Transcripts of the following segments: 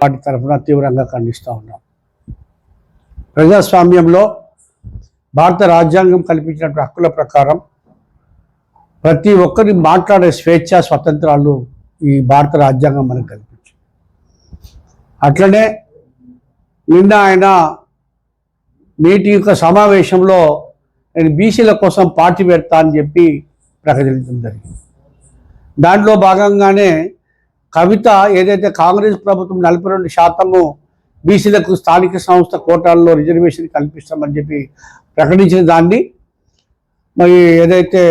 వాటి తరఫున తీవ్రంగా ఖండిస్తూ ఉన్నాం. ప్రజాస్వామ్యంలో భారత రాజ్యాంగం కల్పించినటువంటి హక్కుల ప్రకారం ప్రతి ఒక్కరి మాట్లాడే స్వేచ్ఛ స్వతంత్రాలు ఈ భారత రాజ్యాంగం మనకు కల్పించింది. అట్లనే నిన్న ఆయన నేటి యొక్క సమావేశంలో నేను బీసీల కోసం పార్టీ పెడతా అని చెప్పి ప్రకటించడం జరిగింది. దాంట్లో భాగంగానే కవిత ఏదైతే కాంగ్రెస్ ప్రభుత్వం నలభై రెండు శాతము బీసీలకు స్థానిక సంస్థ కోటాల్లో రిజర్వేషన్ కల్పిస్తామని చెప్పి ప్రకటించిన దాన్ని మరి ఏదైతే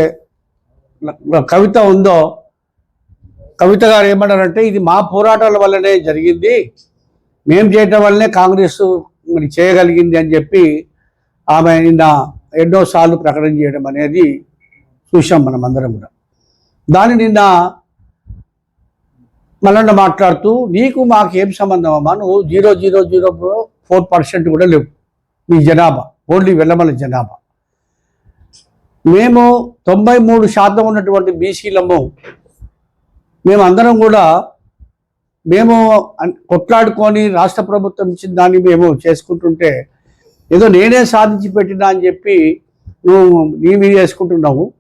కవిత ఉందో కవిత గారు ఏమన్నారంటే ఇది మా పోరాటాల వల్లనే జరిగింది మేము చేయటం వల్లనే కాంగ్రెస్ మరి చేయగలిగింది అని చెప్పి ఆమె నిన్న ఎన్నోసార్లు ప్రకటన చేయడం అనేది చూసాం మనం అందరం కూడా. దాని నిన్న మళ్ళీ మాట్లాడుతూ నీకు మాకు సంబంధం అమ్మా? నువ్వు zero zero zero four percent కూడా లేవు. మీ జనాభా. ఓన్లీ వెళ్ళమల జనాభా. మేము తొంభై మూడు శాతం ఉన్నటువంటి బీసీలము. మేమందరం కూడా మేము కొట్లాడుకొని రాష్ట్ర ప్రభుత్వం ఇచ్చిన దాన్ని మేము చేసుకుంటుంటే ఏదో నేనే సాధించి పెట్టినా అని చెప్పి నువ్వు నీవి చేసుకుంటున్నావు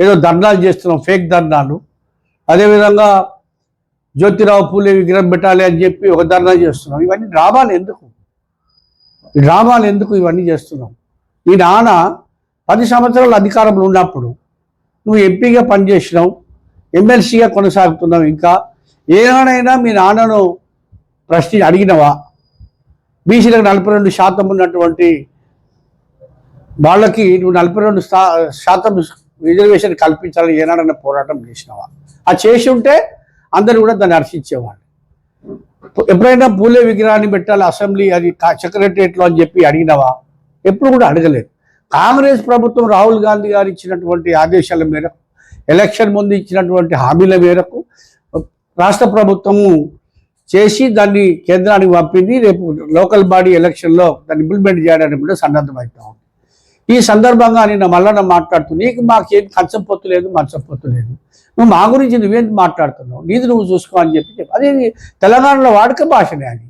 ఏదో ధర్నాలు చేస్తున్నావు ఫేక్ ధర్నాలు. అదేవిధంగా జ్యోతిరావు పూలే విగ్రహం పెట్టాలి అని చెప్పి ఒక ధర్నా చేస్తున్నాం. ఇవన్నీ డ్రామాలు ఎందుకు? డ్రామాలు ఎందుకు ఇవన్నీ చేస్తున్నాం? మీ నాన్న పది సంవత్సరాలు అధికారంలో ఉన్నప్పుడు నువ్వు ఎంపీగా పనిచేసినావు ఎమ్మెల్సీగా కొనసాగుతున్నావు ఇంకా. ఏనాడైనా మీ నాన్నను ప్రశ్న అడిగినవా? బీసీలకు నలభై రెండు శాతం ఉన్నటువంటి వాళ్ళకి నువ్వు నలభై రెండు శాతం రిజర్వేషన్ కల్పించాలని ఏనాడైనా పోరాటం చేసినావా? అది చేసి ఉంటే అందరూ కూడా దాన్ని హర్షించేవాళ్ళు. ఎప్పుడైనా పూలే విగ్రహాన్ని పెట్టాలి అసెంబ్లీ అది సెక్రటరియట్లో అని చెప్పి అడిగినవా? ఎప్పుడు కూడా అడగలేదు. కాంగ్రెస్ ప్రభుత్వం రాహుల్ గాంధీ గారు ఇచ్చినటువంటి ఆదేశాల మేరకు ఎలక్షన్ ముందు ఇచ్చినటువంటి హామీల మేరకు రాష్ట్ర ప్రభుత్వము చేసి దాన్ని కేంద్రానికి పంపింది రేపు లోకల్ బాడీ ఎలక్షన్లో దాన్ని ఇంప్లిమెంట్ చేయడానికి కూడా సన్నద్ధమవుతా ఉంది. ఈ సందర్భంగా నేను మళ్ళా మాట్లాడుతూ నీకు మాకేం కంచం పొత్తు లేదు మంచం పొత్తు లేదు. నువ్వు మా గురించి నువ్వేం మాట్లాడుతున్నావు? నీది నువ్వు చూసుకో అని చెప్పి చెప్పి. అదే తెలంగాణలో వాడుక భాషనే అది.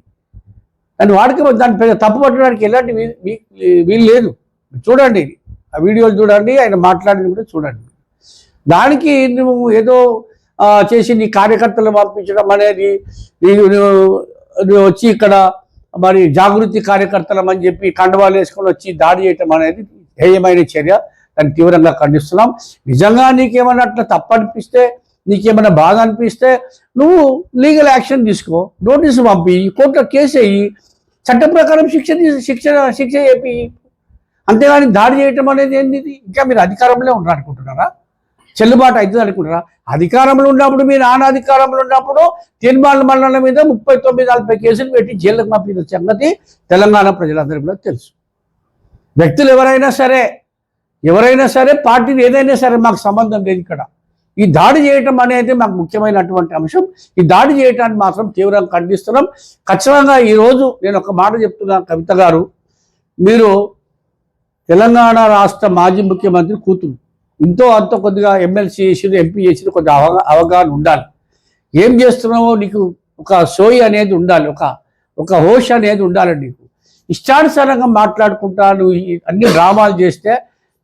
దాన్ని వాడుక దాన్ని పెద్ద తప్పు పట్టడానికి ఎలాంటి వీ- వీ- వీలు లేదు. చూడండి ఆ వీడియోలు చూడండి ఆయన మాట్లాడింది కూడా చూడండి. దానికి నువ్వు ఏదో చేసి నీ కార్యకర్తలు పంపించడం అనేది నువ్వు- నువ్వు వచ్చి ఇక్కడ మరి జాగృతి కార్యకర్తలం అని చెప్పి కండవాలు వేసుకొని వచ్చి దాడి చేయటం అనేది హేయమైన చర్య. దాన్ని తీవ్రంగా ఖండిస్తున్నాం. నిజంగా నీకేమన్నా అట్లా తప్పనిపిస్తే నీకేమైనా బాధ అనిపిస్తే నువ్వు లీగల్ యాక్షన్ తీసుకో. నోటీసు పంపి కోర్టులో కేసు అయ్యి చట్ట ప్రకారం శిక్ష శిక్ష శిక్ష చెప్పి అంతేగాని దాడి చేయటం అనేది ఏంది ఇంకా మీరు అధికారంలో ఉన్నారు అనుకుంటున్నారా చెల్లుబాటు అవుతుంది అనుకుంటారా అధికారంలో ఉన్నప్పుడు మీరు నాన్న అధికారంలో ఉన్నప్పుడు తీర్మాన మండలం మీద ముప్పై తొమ్మిది నలభై కేసులు పెట్టి జైలుకు పంపిన సంగతి తెలంగాణ ప్రజలందరికీ కూడా తెలుసు. వ్యక్తులు ఎవరైనా సరే ఎవరైనా సరే పార్టీని ఏదైనా సరే మాకు సంబంధం లేదు ఇక్కడ. ఈ దాడి చేయటం అనేది మాకు ముఖ్యమైనటువంటి అంశం. ఈ దాడి చేయటాన్ని మాత్రం తీవ్రంగా ఖండిస్తున్నాం. ఖచ్చితంగా ఈరోజు నేను ఒక మాట చెప్తున్నాను కవిత గారు. మీరు తెలంగాణ రాష్ట్ర మాజీ ముఖ్యమంత్రి కూతురు. ఇంతో అంత కొద్దిగా ఎమ్మెల్సీ చేసిన ఎంపీ చేసిన కొద్దిగా అవగా అవగాహన ఉండాలి. ఏం చేస్తున్నావో నీకు ఒక సోయి అనేది ఉండాలి ఒక ఒక హోష్ అనేది ఉండాలి నీకు. ఇష్టానుసారంగా మాట్లాడుకుంటా నువ్వు అన్ని డ్రామాలు చేస్తే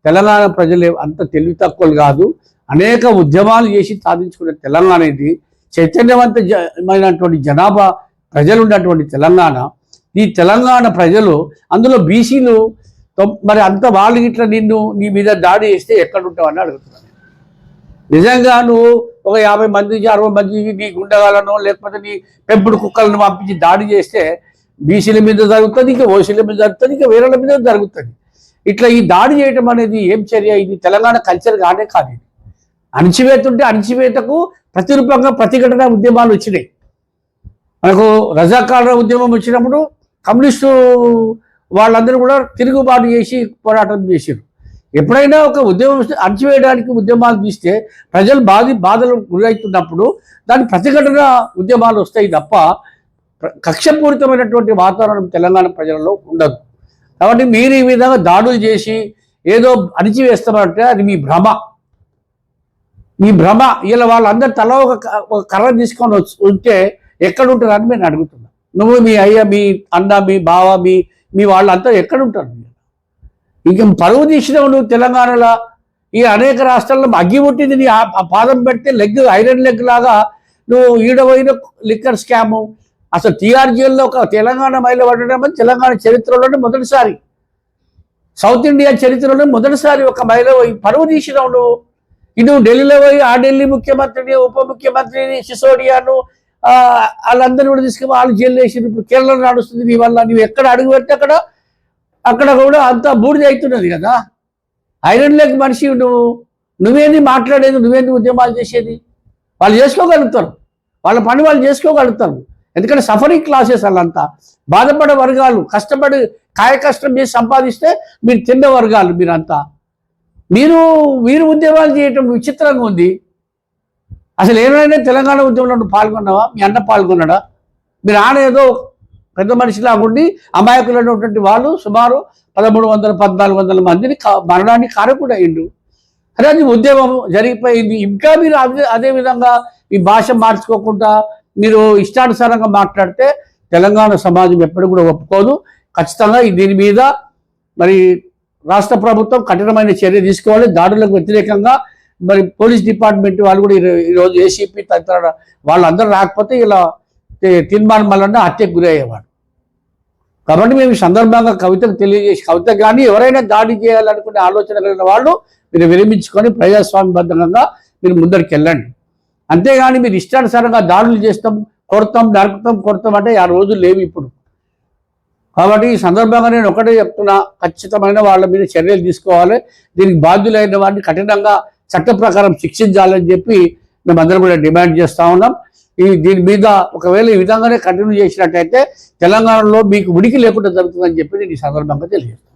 తెలంగాణ ప్రజలు అంత తెలివి తక్కువలు కాదు. అనేక ఉద్యమాలు చేసి సాధించుకునే తెలంగాణ ఇది. చైతన్యవంతమైనటువంటి జనాభా ప్రజలు ఉన్నటువంటి తెలంగాణ. ఈ తెలంగాణ ప్రజలు అందులో బీసీలు మరి అంత వాళ్ళు ఇట్లా నిన్ను నీ మీద దాడి చేస్తే ఎక్కడుంటావని అడుగుతున్నాను నిజంగా నువ్వు ఒక యాభై మందికి అరవై మంది నీ గుండగాలను లేకపోతే నీ పెంపుడు కుక్కలను పంపించి దాడి చేస్తే బీసీల మీద జరుగుతుంది ఇంకా ఓసీల మీద జరుగుతుంది ఇంకా వేరేల మీద జరుగుతుంది. ఇట్లా ఈ దాడి చేయటం అనేది ఏం చర్య? ఇది తెలంగాణ కల్చర్ కానే కాదు ఇది. అణిచివేత ఉంటే అణిచివేతకు ప్రతిరూపంగా ప్రతిఘటన ఉద్యమాలు వచ్చినాయి. మనకు రజాకాల ఉద్యమం వచ్చినప్పుడు కమ్యూనిస్టు వాళ్ళందరూ కూడా తిరుగుబాటు చేసి పోరాటం చేశారు. ఎప్పుడైనా ఒక ఉద్యమం అణచివేయడానికి ఉద్యమాలు తీస్తే ప్రజలు బాధి బాధలు గురవుతున్నప్పుడు దాని ప్రతిఘటన ఉద్యమాలు వస్తాయి తప్ప కక్షపూరితమైనటువంటి వాతావరణం తెలంగాణ ప్రజలలో ఉండదు. కాబట్టి మీరు ఈ విధంగా దాడులు చేసి ఏదో అణిచివేస్తామంటే అది మీ భ్రమ. మీ భ్రమ. ఇలా వాళ్ళందరూ తల ఒక క- ఒక కర్ర తీసుకొని వచ్చి ఉంటే ఎక్కడ ఉంటారని నేను అడుగుతున్నా. నువ్వు మీ అయ్య మీ అన్న మీ బావ మీ మీ వాళ్ళంతా ఎక్కడ ఉంటారు ఇంక పరువు తీసినావు నువ్వు తెలంగాణలో. ఈ అనేక రాష్ట్రాల్లో అగ్గి పుట్టింది నీ ఆ- పాదం పెడితే లెగ్ ఐరన్ లెగ్ లాగా నువ్వు ఈడపోయిన లిక్కర్ స్కాము అసలు టీఆర్జీఎల్లో ఒక తెలంగాణ మహిళ పడడం తెలంగాణ చరిత్రలోనే మొదటిసారి. సౌత్ ఇండియా చరిత్రలోనే మొదటిసారి ఒక మహిళ పోయి పరువు తీసినావు నువ్వు ఇటు ఢిల్లీలో పోయి ఆ ఢిల్లీ ముఖ్యమంత్రిని ఉప ముఖ్యమంత్రిని సిసోడియాను ఆ, వాళ్ళందరినీ కూడా తీసుకుని వాళ్ళు జైలు వేసి ఇప్పుడు కేరళ నడుస్తుంది నీ వల్ల. నువ్వు ఎక్కడ అడుగు పెడితే అక్కడ అక్కడ కూడా అంతా బూడిద అవుతున్నది కదా. ఐరన్ లేక మనిషి నువ్వు. నువ్వేంది మాట్లాడేది? నువ్వేంది ఉద్యమాలు చేసేది? వాళ్ళు చేసుకోగలుగుతారు. వాళ్ళ పని వాళ్ళు చేసుకోగలుగుతారు. ఎందుకంటే సఫరింగ్ క్లాసెస్ వాళ్ళంతా బాధపడే వర్గాలు కష్టపడి కాయ కష్టం చేసి సంపాదిస్తే మీరు తిన్న వర్గాలు మీరంతా. మీరు మీరు ఉద్యమాలు చేయటం విచిత్రంగా ఉంది. అసలు ఏమైనా తెలంగాణ ఉద్యమంలో పాల్గొన్నావా? మీ అన్న పాల్గొన్నాడా? మీరు ఆడ ఏదో పెద్ద మనిషిలా ఉండి అమాయకులైనటువంటి వాళ్ళు సుమారు పదమూడు వందల పద్నాలుగు వందల మందిని కా- మరణానికి కారకుడు అయిండు అదే అది ఉద్యమం జరిగిపోయింది. ఇంకా మీరు అదే అదే విధంగా ఈ భాష మార్చుకోకుండా మీరు ఇష్టానుసారంగా మాట్లాడితే తెలంగాణ సమాజం ఎప్పుడు కూడా ఒప్పుకోదు. ఖచ్చితంగా దీని మీద మరి రాష్ట్ర ప్రభుత్వం కఠినమైన చర్య తీసుకోవాలి. దాడులకు వ్యతిరేకంగా మరి పోలీస్ డిపార్ట్మెంట్ వాళ్ళు కూడా ఈరోజు ఏసీపీ తదితర వాళ్ళందరూ రాకపోతే ఇలా తీర్మానం వల్ల హత్యకు గురి అయ్యేవాడు కాబట్టి మేము సందర్భంగా కవితకు తెలియజేసి కవిత కానీ ఎవరైనా దాడి చేయాలనుకునే ఆలోచన కలిగిన వాళ్ళు మీరు విరమించుకొని ప్రజాస్వామ్యబద్ధంగా మీరు ముందరికి వెళ్ళండి అంతేగాని మీరు ఇష్టానుసారంగా దాడులు చేస్తాం కొడతాం నరకతాం కొడతాం అంటే ఆ రోజులు లేవు ఇప్పుడు. కాబట్టి ఈ సందర్భంగా నేను ఒకటే చెప్తున్నా ఖచ్చితమైన వాళ్ళ మీద చర్యలు తీసుకోవాలి. దీనికి బాధ్యులైన వారిని కఠినంగా చట్ట ప్రకారం శిక్షించాలని చెప్పి మేమందరం కూడా డిమాండ్ చేస్తూ ఉన్నాం. ఈ దీని మీద ఒకవేళ ఈ విధంగానే కంటిన్యూ చేసినట్టయితే తెలంగాణలో మీకు ఉడికి లేకుండా జరుగుతుందని చెప్పి నేను ఈ సందర్భంగా తెలియజేస్తాను